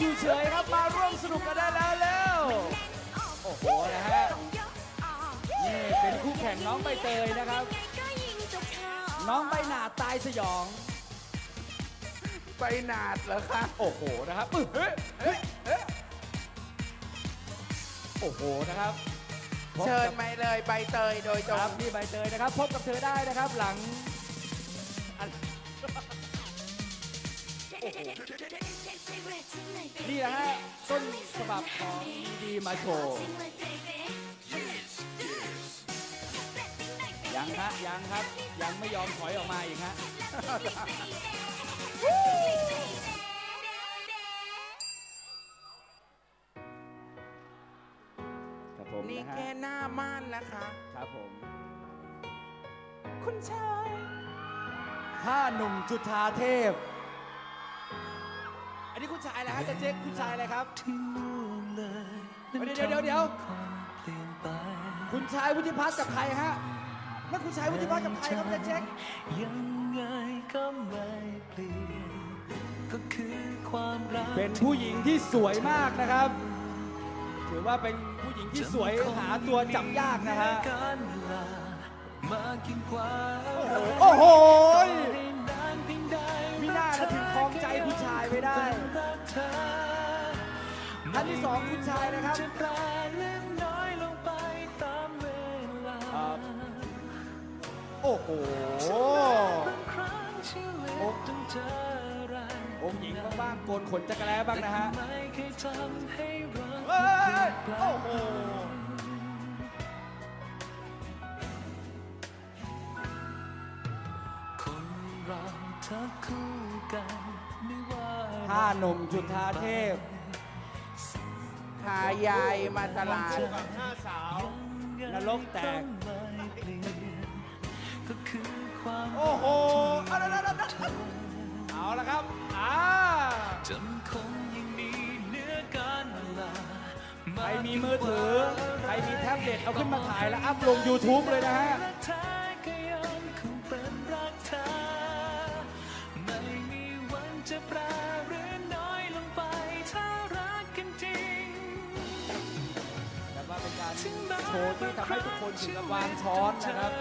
อยู่เฉยครับมาร่วมสนุกกันได้แล้วเร็วโอ้โหนะฮะนี่เป็นคู่แข่งน้องใบเตยนะครับ น้องใบหนาตายสยองไปหนาดเหรอคะโอ้โหนะครับอึ๊บเฮ้ยเฮ้ยเฮ้ยโอ้โหนะครับพบเชิญกับ มาเลยใบเตยโดยตรครัง บนี่ใบเตยนะครับ พบกับเธอได้นะครับหลัง นี่นะฮะต้นฉบับของดีมาโชว์ยังฮะยังครับ ยังไม่ยอมถอยออกมาอีกฮะครับผมนี่นะฮะแค่หน้าม่านนะคะ ครับผม คุณชายห้าหนุ่มจุธาเทพอั นนี้คุณชายอะไรฮะจะเจ๊กคุณชายอะไรครับที่ล่วงเลยเดี๋ยวเดี๋ยวเดี๋ยวคนเปลี่ยนไปคุณชายวุฒิพัฒน์กับใครฮะนั่นคุณชายวุฒิพัฒน์กับใครครับจะเจ๊กยังไงก็ไม่เปลี่ยนก็คือความรักเป็นผู้หญิงที่สวยมากนะครับ ถือว่าเป็นผู้หญิงที่สวยหาตัวจับยากนะฮะการเวลามากินกว่าโอ้โห องใจผู้ชายไม่ได้รักเธอท่านที่สองคุณชายนะครับจะแปลเล็กน้อยลงไปตามเวลาครับโอ้โหบางครั้งชีวิตต้องเจออะไรองค์หญิงบ้างๆโกนขนจักรแล้บ้างนะฮะไม่เคยทำให้รักเฮ้ยเปลี่ยนแปลโอ้งโห ห้าหนุ่มจุธาเทพพายายมาตลาดนรกแตกไม่เปลี่ยนก็คือความโอ้โหเอาละละละละเอาละครับอ่าจำคงยังมีเนื้อการเวลาใครมีมือถือ ใครมีแท็บเล็ตเอาขึ้นมาถ่ายแล้วอัพลง YouTube เลยนะฮะรักแโชว์ที่ทำให้ทุกคนถึงกับวางช้อนนะครับ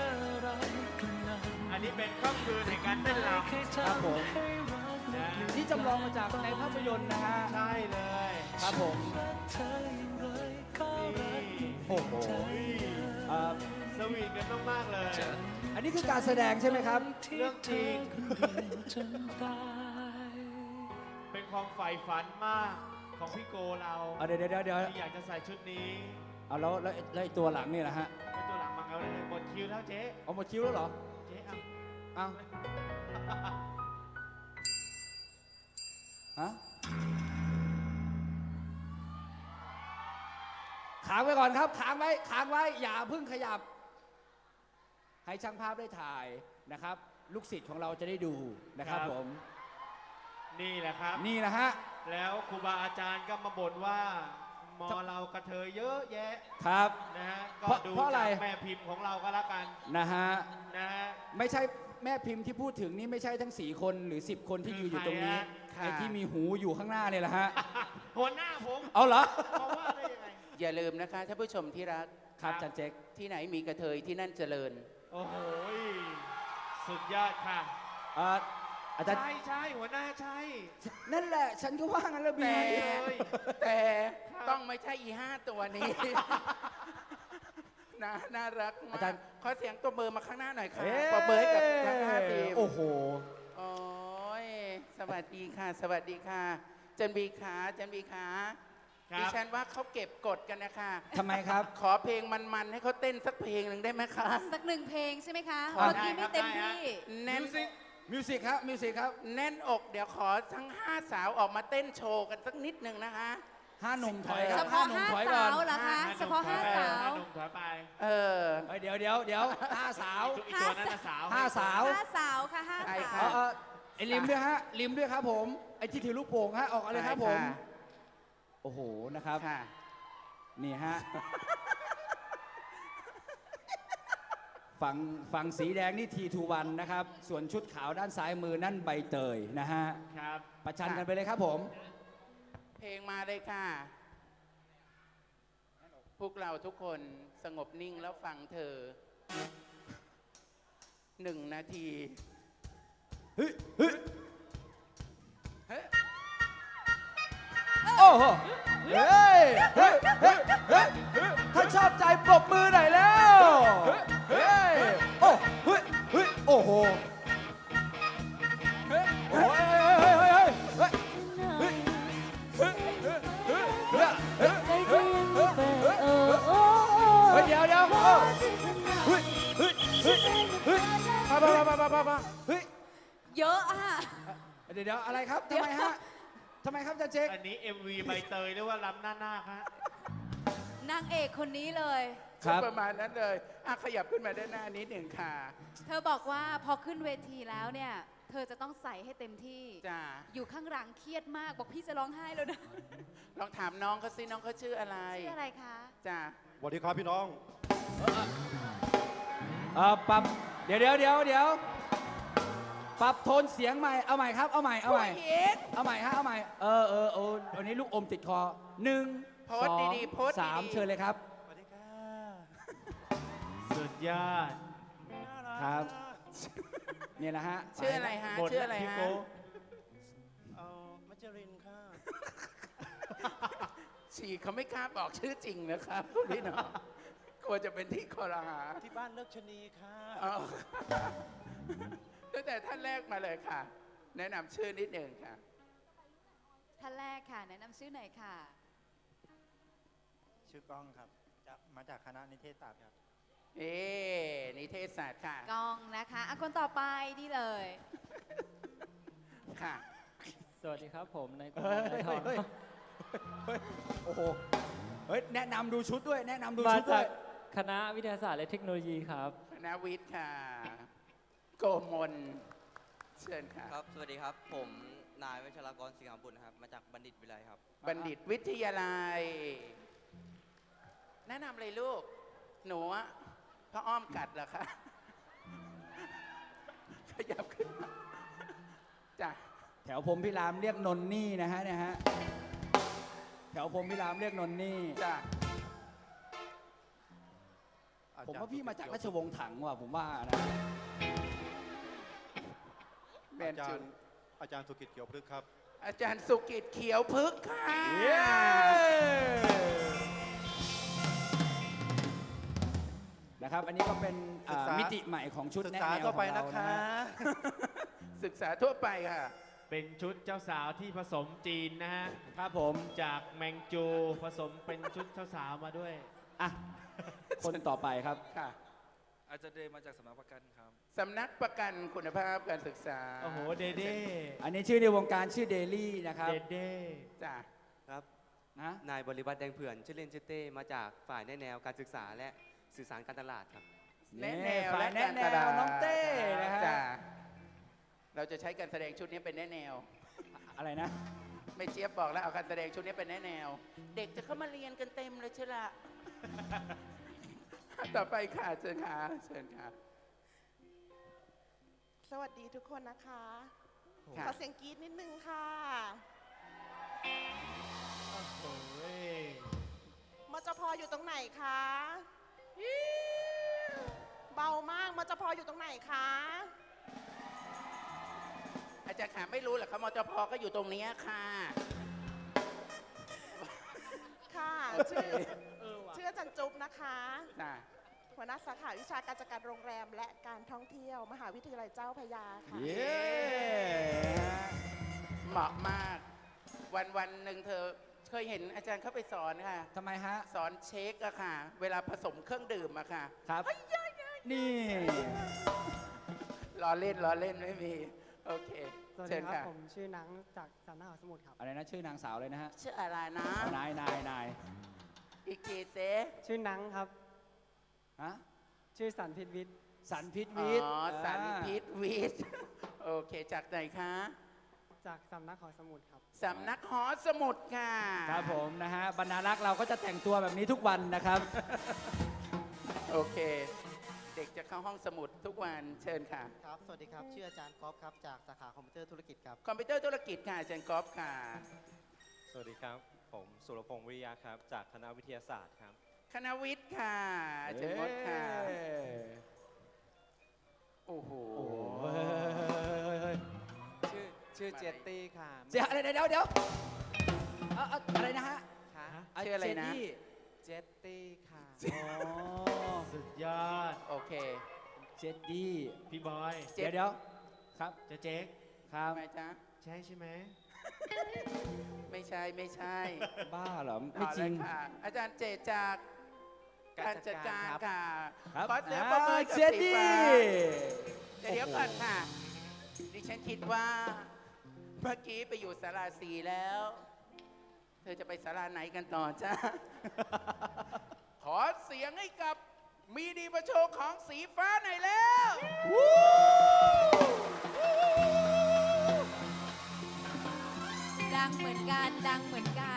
อันนี้เป็นค่ำคืนในการเต้นรำครับผมที่จำลองมาจากในภาพยนตร์นะฮะ ใช่เลย ครับผม โอ้โหเอ่อสวีทกันมาก ๆ เลย อันนี้คือการแสดงใช่ไหมครับ เรื่องจริงจนตายเป็นความใฝ่ฝันมากของพี่โกเราเอาเดี๋ยวเดี๋ยวเดี๋ยวที่อยากจะใส่ชุดนี้ เอาแล้วแล้วแล้วไอ้ตัวหลังนี่นะฮะเป็นตัวหลังมังเอาเลยหมดคิวแล้วเจ๊ เอาหมดคิ้วแล้วเหรอเจ๊เอาเอาฮะค้างไว้ก่อนครับค้างไว้ค้างไว้อย่าเพิ่งขยับ ให้ช่างภาพได้ถ่ายนะครับ ลูกศิษย์ของเราจะได้ดูนะครับผม นี่แหละครับ นี่นะฮะ แล้วครูบาอาจารย์ก็มาบ่นว่าห มอเรากระเทยเยอะแยะครับ นะฮะก็เพราะดูเพราะอะไร จากแม่พิมพ์ของเราก็แล้วกันนะฮะนะฮะ ไม่ใช่แม่พิมพ์ที่พูดถึงนี่ไม่ใช่ทั้งสี่คนหรือ 10 คนที่คือยืนอยู่ตรงนี้ใครฮะ ไอ้ที่มีหูอยู่ข้างหน้าเนี่ยแหละฮะหัวหน้าผมเอาเหรอเพราะว่าได้ยังไง อย่าลืมนะคะท่านผู้ชมที่รักครับจันเจ๊กที่ไหนมีกระเทยที่นั่นเจริญ โอ้โหสุดยอดค่ะ เอ่ออาจารย์ใช่ใช่หัวหน้าใช่นั่นแหละ ฉันก็ว่างั้นแล้วบีแต่เล ยแต่ต้องไม่ใช่อีห้าตัวนี้ นะน่ารักมากขอเสียงตัวเบอร์มาข้างหน้าหน่อยค่ะเอ๊ะปรบมือให้กับทั้งห้าทีม โอ้โห โอ้ยสวัสดีค่ะ สวัสดีค่ะ จันบีขาจันบีขาครับ ดิฉันว่าเขาเก็บกดกันนะคะ ทำไมครับ ขอเพลงมันๆ ให้เขาเต้นสักเพลงหนึ่งได้ไหมคะ สักหนึ่งเพลงใช่ไหมคะ ขอ เมื่อกี้ไม่เต็มได้ครับที่ แน่นมิวสิกมิวสิกครับ มิวสิกครับ แน่นอก เดี๋ยวขอทั้งห้าสาวออกมาเต้นโชว์กันสักนิดหนึ่งนะคะ ห้าหนุ่มถอยคเฉรับพาะหนุ่มห้าถอยสาก่อนวเหรอคะเฉพาะห้าสาว หนุ่มถอยไปเออเอ้ยเดี๋ยวเดี๋ยวเดี๋ยวห้าสาว อีกตัวนั้นน่ะสาวห้าสาว ห้าสาวค่ะห้าใช่สาค่ะวเออเออไอ้ริมด้วยฮะริมด้วยครับผมไอ้ที่ถือลูกโป่งฮะออกอะไรครับผมค่ะโอ้โหนะครับ ค่ะนี่ฮะ ฝั่งฝั่งสีแดงนี่ทีทูวันนะครับ ส่วนชุดขาวด้านซ้ายมือนั่นใบเตยนะฮะ ครับ ประชันกันไปเลยครับผม เพลงมาเลยค่ะ พวกเราทุกคนสงบนิ่งแล้วฟังเธอหนึ่งนาทีเฮ้ยเฮ้ยเฮ้ยโอ้โหเฮ้ยเฮ้ยเฮ้ยเฮ้ยถ้าชอบใจปรบมือ มามามามามามาเฮ้ยเยอะอะ เดี๋ยวเดี๋ยวอะไรครับทำไมฮะทำไมครับอาจารย์เจ๊กอันนี้ MV ใบเตยหรือว่าล้ำหน้าหน้าคฮะนางเอกคนนี้เลย ครับประมาณนั้นเลยอะขยับขึ้นมาด้านหน้านิดหนึ่งค่ะ เธอบอกว่าพอขึ้นเวทีแล้วเนี่ย เธอจะต้องใส่ให้เต็มที่ จ้าอยู่ข้างหลังเครียดมากบอกพี่จะร้องไห้แล้วนะ ลองถามน้องเขาสิน้องเขาชื่ออะไรชื่ออะไรคะ จ้าสวัสดีครับพี่น้องเออปรับเดี๋ยวเดี๋ยวเดี๋ยวเดี๋ยว ปรับโทนเสียงใหม่ เอาใหม่ครับ เอาใหม่ เอาใหม่เอาใหม่ฮะ เอาใหม่ เออเออเออวันนี้ลูกอมติดคอหนึ่งโพสต์สองดีๆโพสต์ดีๆสามเชิญเลยครับ สวัสดีค่ะ สุดยอดครับ เนี่ยนะฮะชื่ออะไรฮะ หมดชื่ออะไรพี่ฮะ โก้เอามัจจรินค่ะ ฉีเขาไม่กล้าบอกชื่อจริงนะครับคุณพี่น้องกลัวจะเป็นที่คอรหาที่บ้านเลิกชะนีค่ะ เอา ตั้งแต่ท่านแรกมาเลยค่ะ แนะนำชื่อนิดหนึ่งค่ะ ท่านแรกค่ะ แนะนำชื่อหน่อยค่ะ ชื่อกล้องครับจะมาจากคณะนิเทศศาสตร์ครับ เอ๊นิเทศศาสตร์ค่ะกองนะคะอะคนต่อไปนี่เลย ค่ะ สวัสดีครับผมนายกุลเฮ้ยนายทเฮ้อยงเฮ้ยเฮ้ยโอ้โห เฮ้ย แนะนำดูชุดด้วย แนะนำดูมาชุดด้จาวยกคณะวิทยาศาสตร์และเทคโนโลยีครับ คณะวิทย์ค่ะ โกมลเชิญค่ะ ครับ สวัสดีครับ ผมนายวิชรากรสิงหบุญนะครับ มาจากบัณฑิตวิไลครับ บัณฑิตวิทยาลัย แนะนำเลยลูก หนูอะพระอ้อมกัดเหรอคะ ขยับขึ้นมาจ้ะแถวพรหมพิรามเรียกนนนี่นะฮะเนี่ยฮะ แถวพรหมพิรามเรียกนนนี่จ้ะผมว่าพี่มาจากราชวงศ์ถังว่ะผมว่านะ แมอานจาจุรนย์อาจารย์สุกิจเขียวพฤกษ์ครับ อาจารย์สุกิจเขียวพึกษ์ค่ะเย้นะครับ อันนี้ก็เป็นอ่าศึกษามิมิติใหม่ของชุดศึกแนะษาแนวขต่อองไปเรานะนะคะ ฮะศึกษาทั่วไปค่ะ เป็นชุดเจ้าสาวที่ผสมจีนนะฮะ ครับผม จากแมงจูผสมเป็นชุดเจ้าสาวมาด้วย อะ คนต่อไปครับ ค่ะ อาจารย์เดมาจากสำนักประกันครับ สำนักประกันคุณภาพการศึกษาโอ้โห เดเด้อันนี้ชื่อในวงการชื่อเดลี่นะครับเดเด้จ้ะครับ นะนายบริบัติแดงเผื่อน ชื่อเล่นชื่อเต้มาจากฝ่ายแนะแนวการศึกษาและสื่อสารการตลาดครับแนะแนวฝ่ายและแนะการแนตลาวดน้องเต้นะฮะจ้ะเราจะใช้การแสดงชุดนี้เป็นแนะแนว อะไรนะ ไม่เจี๊ยบบอกแล้วเอาการแสดงชุดนี้เป็นแนะแนว เด็กจะเข้ามาเรียนกันเต็มเลยใช่ละต่อไปค่ะเชิญค่ะเชิญค่ะ สวัสดีทุกคนนะคะค่ะขอเสียงกรี๊ดนิดนึงค่ะ โอ้ยมจพอยู่ตรงไหนคะ เบามากมจพอยู่ตรงไหนคะ อาจารย์ขาไม่รู้เหรอคะมจพก็อยู่ตรงเนี้ยค่ะ ค่ะ ชื่อ ชื่ออาจารย์จุ๊บนะคะจ้ะ หัวหน้าสาขาวิชาการจัดการโรงแรม และการท่องเที่ยว มหาวิทยาลัยเจ้าพระยาค่ะ เย้เหมาะมาก วันวันหนึ่งเธอเคยเห็นอาจารย์เข้าไปสอนค่ะ ทำไมฮะ สอนเช็คอะค่ะ เวลาผสมเครื่องดื่มอะค่ะครับ นี่ล้อเล่นล้อเล่นไม่มี โอเค สวัสเชิดีญครับ ค่ะ ผมชื่อนังจากสำนักหอสมุดครับ อะไรนะชื่อนางสาวเลยนะฮะชื่ออะไรนะ นายนายนายอีกทีเซชื่อนังครับ ฮะชื่อสันพิทวิทย์สันพิษอ๋วิทย์อสันอ่าพิษวิทย์โอเค จากไหนคะ จากสำนักหอสมุดครับสำนักหอสมุดค่ะครับผมนะฮะบรรณารักษ์เราก็จะแต่งตัวแบบนี้ทุกวันนะครับ โอเค เด็กจะเข้าห้องสมุดทุกวันเชิญค่ะ ครับ สวัสดีครับ ชื่ออาจารย์ก๊อฟครับ จากสาขาคอมพิวเตอร์ธุรกิจครับ คอมพิวเตอร์ธุรกิจค่ะอาจารย์ก๊อฟค่ะ สวัสดีครับ ผมสุรพงศ์วิริยะครับ จากคณะวิทยาศาสตร์ครับ คณะวิทย์ค่ะอาจารย์มดค่ะโอ้โหเฮ้ยเฮ้ยเฮ้ยชื่อชื่อเจตตี้ค่ะเดี๋ยวเดี๋ยวเดี๋ยวเดี๋ยวเอาเอาอะไรนะฮะค่ะาชื่ออะไรนะ เจดี้เจตตี้ค่ะ อ๋อสุดยอด โอเค เจดดี้พี่บอย เจ็ด เดี๋ยวเดี๋ยวครับเจะเจ๊กครับทำไมจ๊ะ ใช่ใช่ไหม ไม่ใช่ไม่ใช่บ้าเหรอไม่เอาจเลริยงค่ะอาจารย์เจตจาก การจัดการค่ะขอเสียงปรบมือกับสีฟ้าเดี๋ยวก่อนค่ะ ดิฉันคิดว่าเมื่อกี้ไปอยู่สาราสีแล้ว เธอจะไปสาราไหนกันต่อจ้าขอเสียงให้กับมีดีประโชว์ของสีฟ้าหน่อยแล้วดังเหมือนกัน ดังเหมือนกัน